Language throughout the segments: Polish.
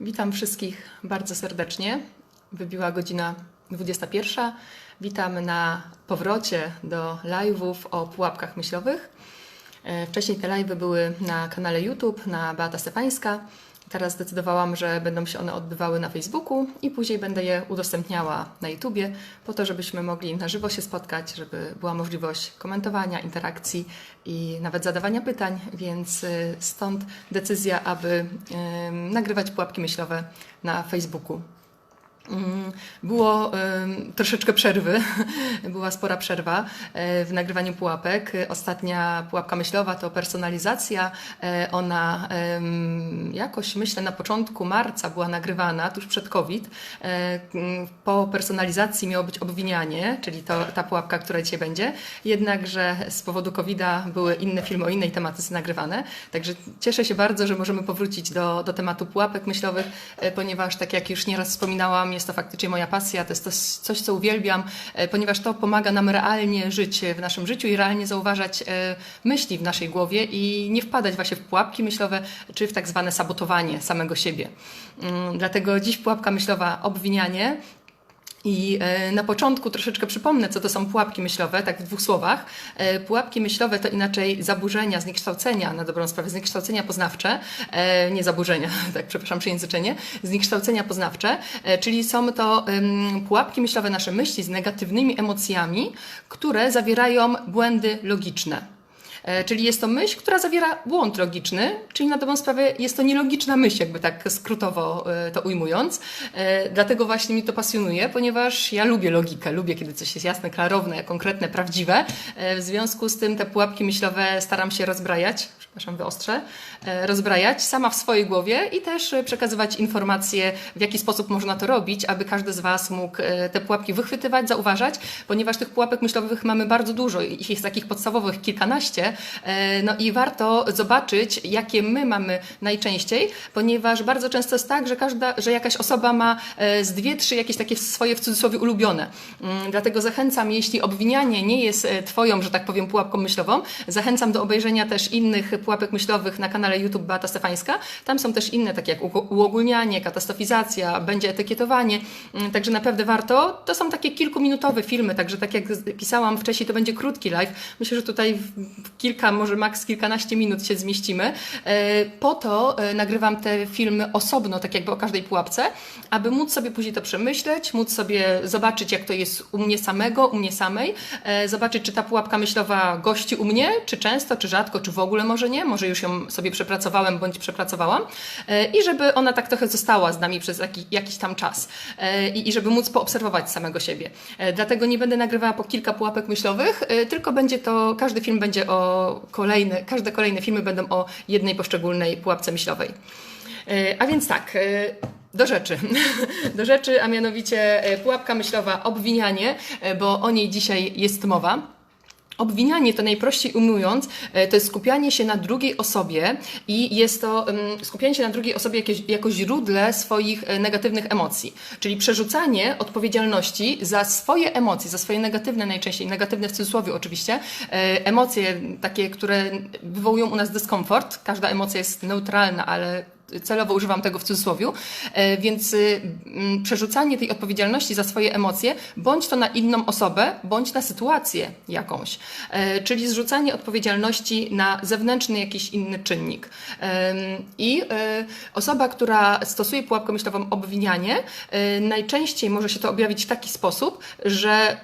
Witam wszystkich bardzo serdecznie. Wybiła godzina 21. Witam na powrocie do live'ów o pułapkach myślowych. E, Wcześniej te live'y były na kanale YouTube, na Beata Stefańska. Teraz zdecydowałam, że będą się one odbywały na Facebooku i później będę je udostępniała na YouTubie, po to, żebyśmy mogli na żywo się spotkać, żeby była możliwość komentowania, interakcji i nawet zadawania pytań, więc y, stąd decyzja, aby nagrywać pułapki myślowe na Facebooku. Mm, Było troszeczkę przerwy, była spora przerwa e, w nagrywaniu pułapek. Ostatnia pułapka myślowa to personalizacja. E, Ona jakoś myślę na początku marca była nagrywana, tuż przed COVID. E, mm, Po personalizacji miało być obwinianie, czyli to, ta pułapka, która dzisiaj będzie. Jednakże z powodu COVID-a były inne filmy o innej tematyce nagrywane. Także cieszę się bardzo, że możemy powrócić do, do tematu pułapek myślowych, ponieważ tak jak już nieraz wspominałam, jest to faktycznie moja pasja, to jest to coś, co uwielbiam, e, ponieważ to pomaga nam realnie żyć w naszym życiu i realnie zauważać e, myśli w naszej głowie i nie wpadać właśnie w pułapki myślowe, czy w tak zwane sabotowanie samego siebie. Mm, Dlatego dziś pułapka myślowa obwinianie, i e, na początku troszeczkę przypomnę, co to są pułapki myślowe, tak w dwóch słowach. E, Pułapki myślowe to inaczej zaburzenia, zniekształcenia, na dobrą sprawę, zniekształcenia poznawcze, e, nie zaburzenia, tak, przepraszam, przejęzyczenie, zniekształcenia poznawcze, czyli są to pułapki myślowe, nasze myśli z negatywnymi emocjami, które zawierają błędy logiczne. E, Czyli jest to myśl, która zawiera błąd logiczny, czyli na dobrą sprawę jest to nielogiczna myśl, jakby tak skrótowo e, to ujmując. E, Dlatego właśnie mi to pasjonuje, ponieważ ja lubię logikę, lubię, kiedy coś jest jasne, klarowne, konkretne, prawdziwe. W związku z tym te pułapki myślowe staram się rozbrajać, przepraszam, wyostrzę, e, rozbrajać sama w swojej głowie i też e, przekazywać informacje, w jaki sposób można to robić, aby każdy z Was mógł e, te pułapki wychwytywać, zauważać, ponieważ tych pułapek myślowych mamy bardzo dużo, ich jest takich podstawowych kilkanaście, no i warto zobaczyć, jakie my mamy najczęściej, ponieważ bardzo często jest tak, że każda, że jakaś osoba ma z dwie, trzy jakieś takie swoje w cudzysłowie ulubione. Mm, Dlatego zachęcam, jeśli obwinianie nie jest Twoją, że tak powiem, pułapką myślową, zachęcam do obejrzenia też innych pułapek myślowych na kanale YouTube Beata Stefańska. Tam są też inne, takie jak uogólnianie, katastrofizacja, będzie etykietowanie, Mm, także naprawdę warto. To są takie kilkuminutowe filmy, także tak jak pisałam wcześniej, to będzie krótki live. Myślę, że tutaj kilka, może maks kilkanaście minut się zmieścimy. E, Po to e, nagrywam te filmy osobno, tak jakby o każdej pułapce, aby móc sobie później to przemyśleć, móc sobie zobaczyć, jak to jest u mnie samego, u mnie samej, e, zobaczyć, czy ta pułapka myślowa gości u mnie, czy często, czy rzadko, czy w ogóle może nie, może już ją sobie przepracowałem bądź przepracowałam E, i żeby ona tak trochę została z nami przez jaki, jakiś tam czas E, i, i żeby móc poobserwować samego siebie. E, Dlatego nie będę nagrywała po kilka pułapek myślowych, tylko będzie to, każdy film będzie o kolejne, każde kolejne filmy będą o jednej poszczególnej pułapce myślowej. A więc tak, do rzeczy. Do rzeczy, a mianowicie pułapka myślowa obwinianie, bo o niej dzisiaj jest mowa. Obwinianie to najprościej ujmując, e, to jest skupianie się na drugiej osobie i jest to ym, skupianie się na drugiej osobie jako źródle swoich e, negatywnych emocji. Czyli przerzucanie odpowiedzialności za swoje emocje, za swoje negatywne najczęściej, negatywne w cudzysłowie oczywiście, e, emocje takie, które wywołują u nas dyskomfort. Każda emocja jest neutralna, ale celowo używam tego w cudzysłowiu, e, więc y, przerzucanie tej odpowiedzialności za swoje emocje, bądź to na inną osobę, bądź na sytuację jakąś, E, czyli zrzucanie odpowiedzialności na zewnętrzny jakiś inny czynnik. I e, osoba, która stosuje pułapkę myślową obwinianie, najczęściej może się to objawić w taki sposób, że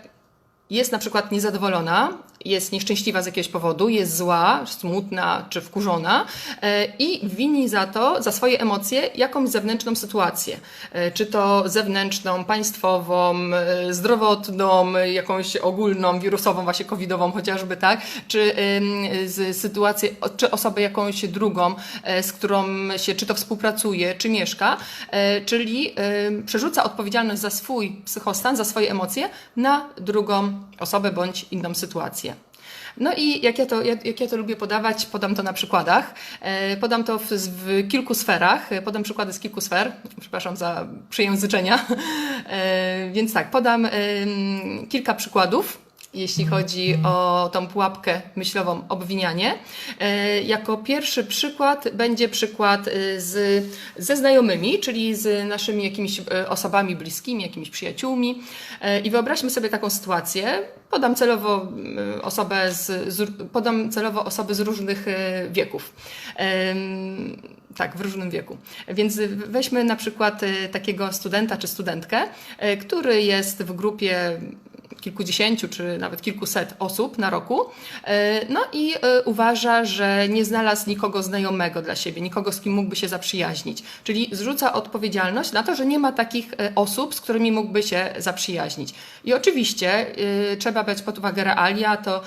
jest na przykład niezadowolona, jest nieszczęśliwa z jakiegoś powodu, jest zła, smutna czy wkurzona e, i wini za to, za swoje emocje, jakąś zewnętrzną sytuację. E, Czy to zewnętrzną, państwową, e, zdrowotną, jakąś ogólną, wirusową, właśnie covidową chociażby, tak? Czy z sytuację, czy osobę jakąś drugą, z którą się czy to współpracuje, czy mieszka, czyli przerzuca odpowiedzialność za swój psychostan, za swoje emocje na drugą osobę bądź inną sytuację. No i jak ja to, jak, ja to lubię podawać, podam to na przykładach. E, podam to w, w kilku sferach. E, Podam przykłady z kilku sfer. Przepraszam za przyjęzyczenia. E, więc tak, podam kilka przykładów jeśli chodzi o tą pułapkę myślową obwinianie. E, jako pierwszy przykład będzie przykład e, z, ze znajomymi, czyli z naszymi jakimiś e, osobami bliskimi, jakimiś przyjaciółmi. I wyobraźmy sobie taką sytuację. Podam celowo osobę z, z podam celowo osoby z różnych wieków tak, w różnym wieku. Więc weźmy na przykład takiego studenta czy studentkę, który jest w grupie kilkudziesięciu czy nawet kilkuset osób na roku. E, no i e, uważa, że nie znalazł nikogo znajomego dla siebie, nikogo, z kim mógłby się zaprzyjaźnić. Czyli zrzuca odpowiedzialność na to, że nie ma takich e, osób, z którymi mógłby się zaprzyjaźnić. I oczywiście trzeba brać pod uwagę realia, to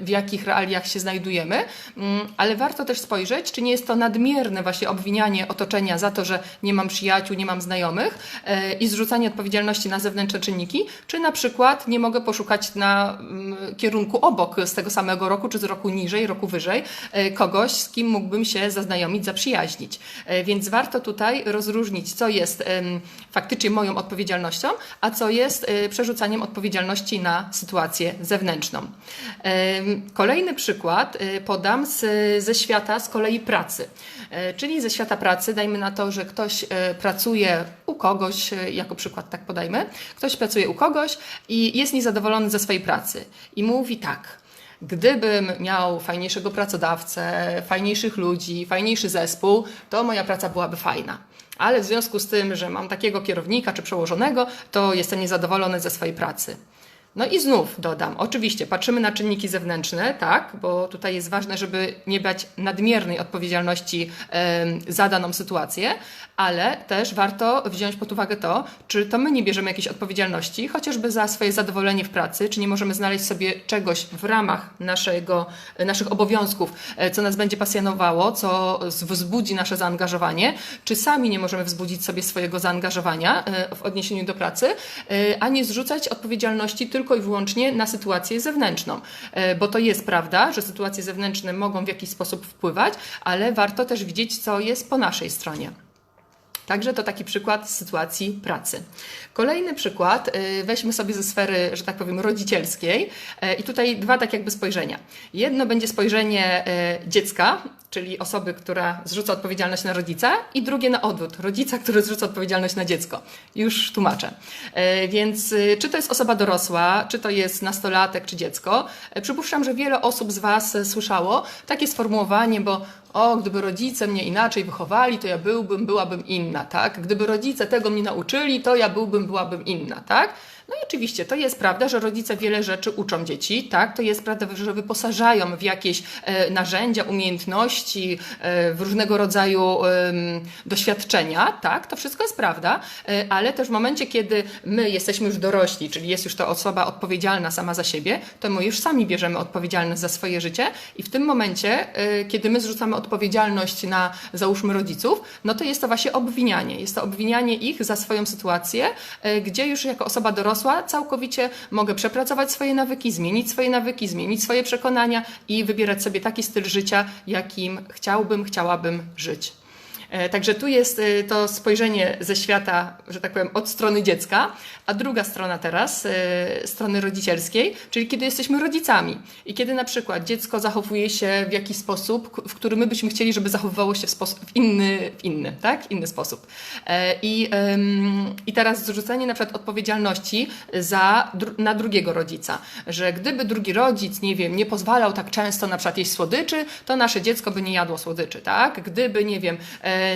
w jakich realiach się znajdujemy, mm, ale warto też spojrzeć, czy nie jest to nadmierne właśnie obwinianie otoczenia za to, że nie mam przyjaciół, nie mam znajomych i zrzucanie odpowiedzialności na zewnętrzne czynniki, czy na przykład nie mogę poszukać na mm, kierunku obok z tego samego roku, czy z roku niżej, roku wyżej, e, kogoś, z kim mógłbym się zaznajomić, zaprzyjaźnić. E, więc warto tutaj rozróżnić, co jest faktycznie moją odpowiedzialnością, a co jest e, przerzucaniem odpowiedzialności na sytuację zewnętrzną. Kolejny przykład podam z, ze świata z kolei pracy. Czyli ze świata pracy, dajmy na to, że ktoś pracuje u kogoś, jako przykład tak podajmy, ktoś pracuje u kogoś i jest niezadowolony ze swojej pracy i mówi tak. Gdybym miał fajniejszego pracodawcę, fajniejszych ludzi, fajniejszy zespół, to moja praca byłaby fajna. Ale w związku z tym, że mam takiego kierownika czy przełożonego, to jestem niezadowolony ze swojej pracy. No i znów dodam, oczywiście patrzymy na czynniki zewnętrzne, tak, bo tutaj jest ważne, żeby nie brać nadmiernej odpowiedzialności za daną sytuację, ale też warto wziąć pod uwagę to, czy to my nie bierzemy jakiejś odpowiedzialności, chociażby za swoje zadowolenie w pracy, czy nie możemy znaleźć sobie czegoś w ramach naszego, naszych obowiązków, e, co nas będzie pasjonowało, co wzbudzi nasze zaangażowanie, czy sami nie możemy wzbudzić sobie swojego zaangażowania e, w odniesieniu do pracy, e, a nie zrzucać odpowiedzialności tylko i wyłącznie na sytuację zewnętrzną. Bo to jest prawda, że sytuacje zewnętrzne mogą w jakiś sposób wpływać, ale warto też widzieć, co jest po naszej stronie. Także to taki przykład sytuacji pracy. Kolejny przykład y, weźmy sobie ze sfery, że tak powiem, rodzicielskiej y, i tutaj dwa tak jakby spojrzenia. Jedno będzie spojrzenie y, dziecka, czyli osoby, która zrzuca odpowiedzialność na rodzica i drugie na odwrót, rodzica, który zrzuca odpowiedzialność na dziecko. Już tłumaczę. Więc czy to jest osoba dorosła, czy to jest nastolatek, czy dziecko, przypuszczam, że wiele osób z Was słyszało takie sformułowanie, bo o, gdyby rodzice mnie inaczej wychowali, to ja byłbym, byłabym inna, tak? Gdyby rodzice tego mnie nauczyli, to ja byłbym, byłabym inna, tak? No i oczywiście to jest prawda, że rodzice wiele rzeczy uczą dzieci, tak? To jest prawda, że wyposażają w jakieś e, narzędzia, umiejętności, e, w różnego rodzaju doświadczenia, tak? To wszystko jest prawda, e, ale też w momencie, kiedy my jesteśmy już dorośli, czyli jest już to osoba odpowiedzialna sama za siebie, to my już sami bierzemy odpowiedzialność za swoje życie i w tym momencie, kiedy my zrzucamy odpowiedzialność na, załóżmy, rodziców, no to jest to właśnie obwinianie. Jest to obwinianie ich za swoją sytuację, gdzie już jako osoba dorosła całkowicie mogę przepracować swoje nawyki, zmienić swoje nawyki, zmienić swoje przekonania i wybierać sobie taki styl życia, jakim chciałbym, chciałabym żyć. E, także tu jest e, to spojrzenie ze świata, że tak powiem, od strony dziecka, a druga strona teraz, e, strony rodzicielskiej, czyli kiedy jesteśmy rodzicami i kiedy na przykład dziecko zachowuje się w jakiś sposób, w który my byśmy chcieli, żeby zachowywało się w, sposób, w inny, w inny, tak? inny sposób. I, I teraz zrzucenie na przykład odpowiedzialności za, na drugiego rodzica, że gdyby drugi rodzic, nie wiem, nie pozwalał tak często na przykład jeść słodyczy, to nasze dziecko by nie jadło słodyczy, tak? Gdyby, nie wiem,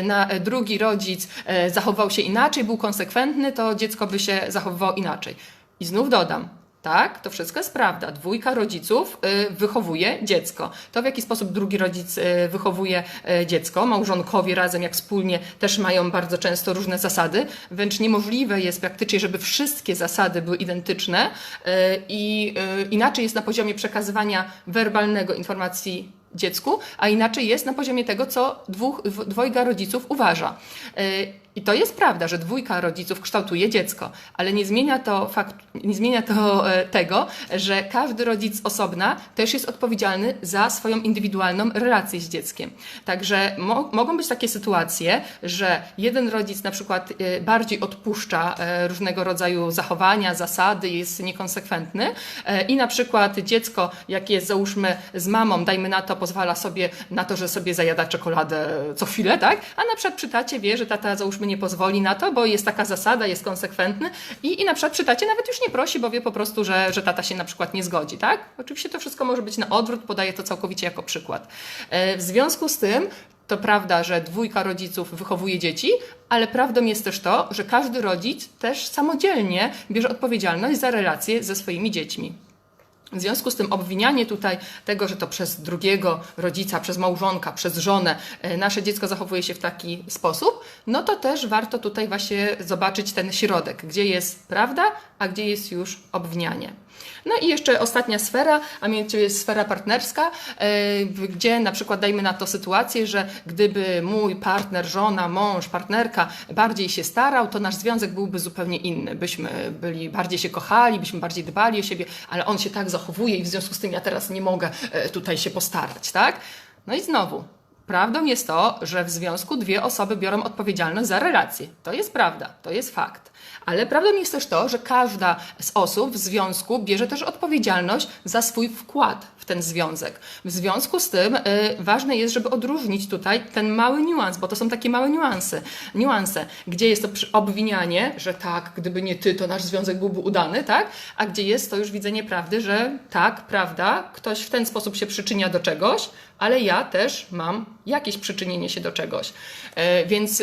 na drugi rodzic e, zachował się inaczej, był konsekwentny, to dziecko by się zachowywało inaczej. I znów dodam, tak, to wszystko jest prawda. Dwójka rodziców e, wychowuje dziecko. To w jaki sposób drugi rodzic e, wychowuje dziecko, małżonkowie razem, jak wspólnie, też mają bardzo często różne zasady. Wręcz niemożliwe jest praktycznie, żeby wszystkie zasady były identyczne i inaczej jest na poziomie przekazywania werbalnego informacji dziecku, a inaczej jest na poziomie tego, co dwóch, dwojga rodziców uważa. I to jest prawda, że dwójka rodziców kształtuje dziecko, ale nie zmienia to, fakt, nie zmienia to e, tego, że każdy rodzic osobna też jest odpowiedzialny za swoją indywidualną relację z dzieckiem. Także mo mogą być takie sytuacje, że jeden rodzic na przykład e, bardziej odpuszcza e, różnego rodzaju zachowania, zasady, jest niekonsekwentny i na przykład dziecko, jak jest załóżmy z mamą, dajmy na to, pozwala sobie na to, że sobie zajada czekoladę co chwilę, tak? A na przykład przy tacie wie, że tata załóżmy nie pozwoli na to, bo jest taka zasada, jest konsekwentny i, i na przykład przy tacie nawet już nie prosi, bo wie po prostu, że, że tata się na przykład nie zgodzi, tak? Oczywiście to wszystko może być na odwrót, podaję to całkowicie jako przykład. E, w związku z tym to prawda, że dwójka rodziców wychowuje dzieci, ale prawdą jest też to, że każdy rodzic też samodzielnie bierze odpowiedzialność za relacje ze swoimi dziećmi. W związku z tym obwinianie tutaj tego, że to przez drugiego rodzica, przez małżonka, przez żonę e, nasze dziecko zachowuje się w taki sposób, no to też warto tutaj właśnie zobaczyć ten środek, gdzie jest prawda, a gdzie jest już obwinianie. No i jeszcze ostatnia sfera, a mianowicie jest sfera partnerska, e, gdzie na przykład dajmy na to sytuację, że gdyby mój partner, żona, mąż, partnerka bardziej się starał, to nasz związek byłby zupełnie inny. Byśmy byli bardziej się kochali, byśmy bardziej dbali o siebie, ale on się tak zachowuje i w związku z tym ja teraz nie mogę e, tutaj się postarać, tak? No i znowu, Prawdą jest to, że w związku dwie osoby biorą odpowiedzialność za relacje. To jest prawda, to jest fakt. Ale prawdą jest też to, że każda z osób w związku bierze też odpowiedzialność za swój wkład w ten związek. W związku z tym y, ważne jest, żeby odróżnić tutaj ten mały niuans, bo to są takie małe niuanse, niuanse gdzie jest to obwinianie, że tak, gdyby nie ty, to nasz związek byłby udany, tak? A gdzie jest to już widzenie prawdy, że tak, prawda, ktoś w ten sposób się przyczynia do czegoś, ale ja też mam jakieś przyczynienie się do czegoś. E, więc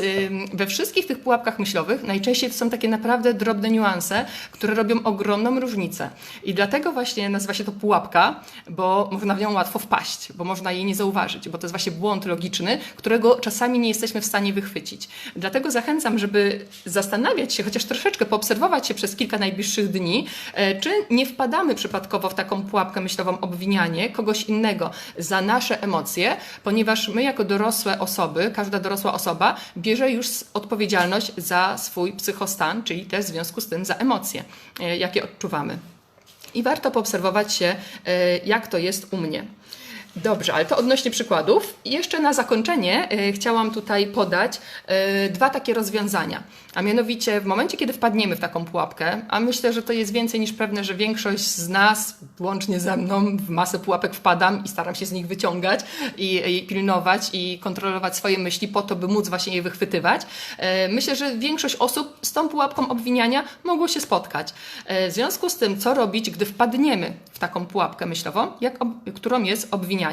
we wszystkich tych pułapkach myślowych najczęściej to są takie naprawdę drobne niuanse, które robią ogromną różnicę. I dlatego właśnie nazywa się to pułapka, bo można w nią łatwo wpaść, bo można jej nie zauważyć, bo to jest właśnie błąd logiczny, którego czasami nie jesteśmy w stanie wychwycić. Dlatego zachęcam, żeby zastanawiać się, chociaż troszeczkę poobserwować się przez kilka najbliższych dni, e, czy nie wpadamy przypadkowo w taką pułapkę myślową obwinianie kogoś innego za nasze ponieważ my jako dorosłe osoby, każda dorosła osoba bierze już odpowiedzialność za swój psychostan, czyli też w związku z tym za emocje, e, jakie odczuwamy. I warto poobserwować się, e, jak to jest u mnie. Dobrze, ale to odnośnie przykładów. Jeszcze na zakończenie y, chciałam tutaj podać y, dwa takie rozwiązania. A mianowicie w momencie, kiedy wpadniemy w taką pułapkę, a myślę, że to jest więcej niż pewne, że większość z nas, łącznie ze mną, w masę pułapek wpadam i staram się z nich wyciągać i, i pilnować i kontrolować swoje myśli po to, by móc właśnie je wychwytywać. Y, myślę, że większość osób z tą pułapką obwiniania mogło się spotkać. W związku z tym, co robić, gdy wpadniemy w taką pułapkę myślową, jak, którą jest obwinianie.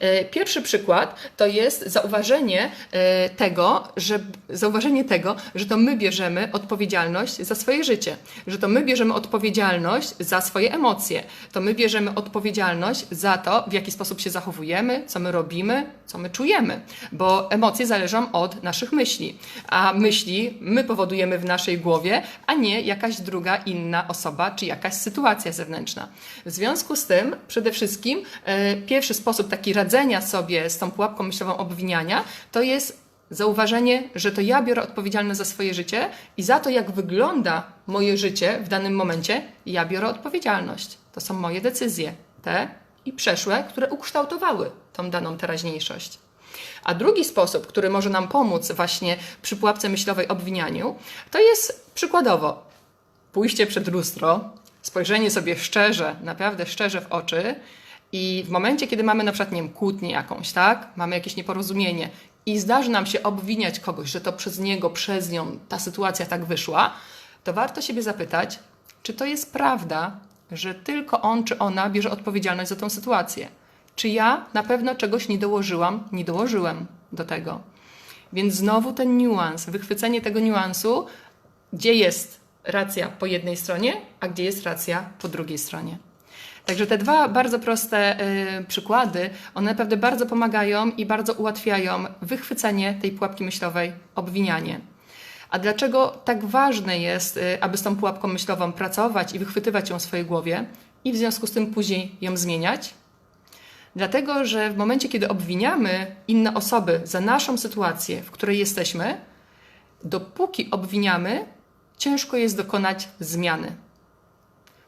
E, pierwszy przykład to jest zauważenie e, tego, że, zauważenie tego, że to my bierzemy odpowiedzialność za swoje życie, że to my bierzemy odpowiedzialność za swoje emocje, to my bierzemy odpowiedzialność za to, w jaki sposób się zachowujemy, co my robimy, co my czujemy, bo emocje zależą od naszych myśli, a myśli my powodujemy w naszej głowie, a nie jakaś druga inna osoba czy jakaś sytuacja zewnętrzna. W związku z tym, przede wszystkim, e, pierwszy sposób taki radzenia sobie z tą pułapką myślową obwiniania to jest zauważenie, że to ja biorę odpowiedzialność za swoje życie i za to, jak wygląda moje życie w danym momencie, ja biorę odpowiedzialność. To są moje decyzje, te i przeszłe, które ukształtowały tą daną teraźniejszość. A drugi sposób, który może nam pomóc właśnie przy pułapce myślowej obwinianiu, to jest przykładowo pójście przed lustro, spojrzenie sobie szczerze, naprawdę szczerze w oczy i w momencie, kiedy mamy na przykład, nie wiem, kłótnię jakąś, tak? Mamy jakieś nieporozumienie i zdarzy nam się obwiniać kogoś, że to przez niego, przez nią ta sytuacja tak wyszła, to warto siebie zapytać, czy to jest prawda, że tylko on czy ona bierze odpowiedzialność za tą sytuację. Czy ja na pewno czegoś nie dołożyłam, nie dołożyłem do tego. Więc znowu ten niuans, wychwycenie tego niuansu, gdzie jest racja po jednej stronie, a gdzie jest racja po drugiej stronie. Także te dwa bardzo proste y, przykłady, one naprawdę bardzo pomagają i bardzo ułatwiają wychwycenie tej pułapki myślowej, obwinianie. A dlaczego tak ważne jest, y, aby z tą pułapką myślową pracować i wychwytywać ją w swojej głowie i w związku z tym później ją zmieniać? Dlatego, że w momencie, kiedy obwiniamy inne osoby za naszą sytuację, w której jesteśmy, dopóki obwiniamy, ciężko jest dokonać zmiany.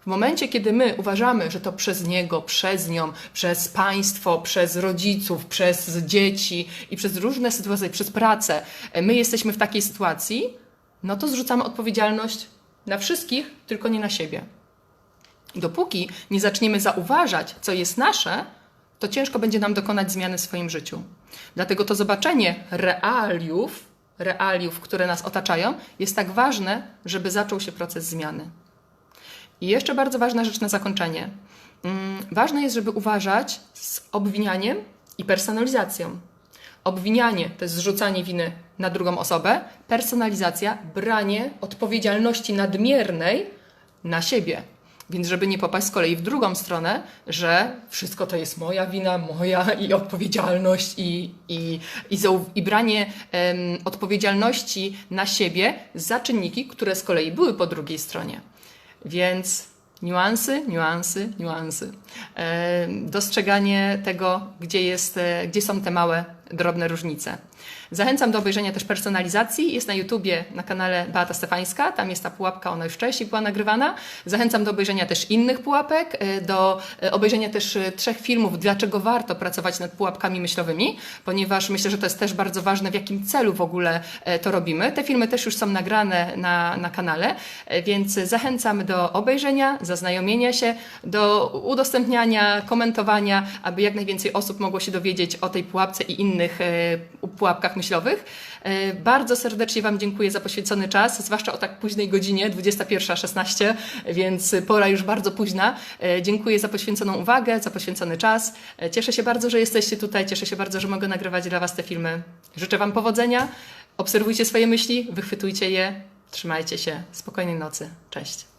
W momencie, kiedy my uważamy, że to przez niego, przez nią, przez państwo, przez rodziców, przez dzieci i przez różne sytuacje, przez pracę, e, my jesteśmy w takiej sytuacji, no to zrzucamy odpowiedzialność na wszystkich, tylko nie na siebie. Dopóki nie zaczniemy zauważać, co jest nasze, to ciężko będzie nam dokonać zmiany w swoim życiu. Dlatego to zobaczenie realiów, realiów, które nas otaczają, jest tak ważne, żeby zaczął się proces zmiany. I jeszcze bardzo ważna rzecz na zakończenie. Mm, Ważne jest, żeby uważać z obwinianiem i personalizacją. Obwinianie to jest zrzucanie winy na drugą osobę, personalizacja branie odpowiedzialności nadmiernej na siebie. Więc żeby nie popaść z kolei w drugą stronę, że wszystko to jest moja wina, moja i odpowiedzialność i, i, i, i branie em, odpowiedzialności na siebie za czynniki, które z kolei były po drugiej stronie. Więc niuansy, niuansy, niuansy. E, dostrzeganie tego, gdzie, jest, e, gdzie są te małe, drobne różnice. Zachęcam do obejrzenia też personalizacji. Jest na YouTubie, na kanale Beata Stefańska. Tam jest ta pułapka, ona już wcześniej była nagrywana. Zachęcam do obejrzenia też innych pułapek, e, do e, obejrzenia też e, trzech filmów, dlaczego warto pracować nad pułapkami myślowymi, ponieważ myślę, że to jest też bardzo ważne, w jakim celu w ogóle to robimy. Te filmy też już są nagrane na, na kanale, więc zachęcam do obejrzenia, zaznajomienia się, do udostępniania, komentowania, aby jak najwięcej osób mogło się dowiedzieć o tej pułapce i innych e, pułapkach myślowych. E, Bardzo serdecznie Wam dziękuję za poświęcony czas, zwłaszcza o tak późnej godzinie, 21.16, więc pora już bardzo późna. E, Dziękuję za poświęconą uwagę, za poświęcony czas. E, Cieszę się bardzo, że jesteście tutaj, cieszę się bardzo, że mogę nagrywać dla Was te filmy. Życzę Wam powodzenia, obserwujcie swoje myśli, wychwytujcie je, trzymajcie się, spokojnej nocy, cześć.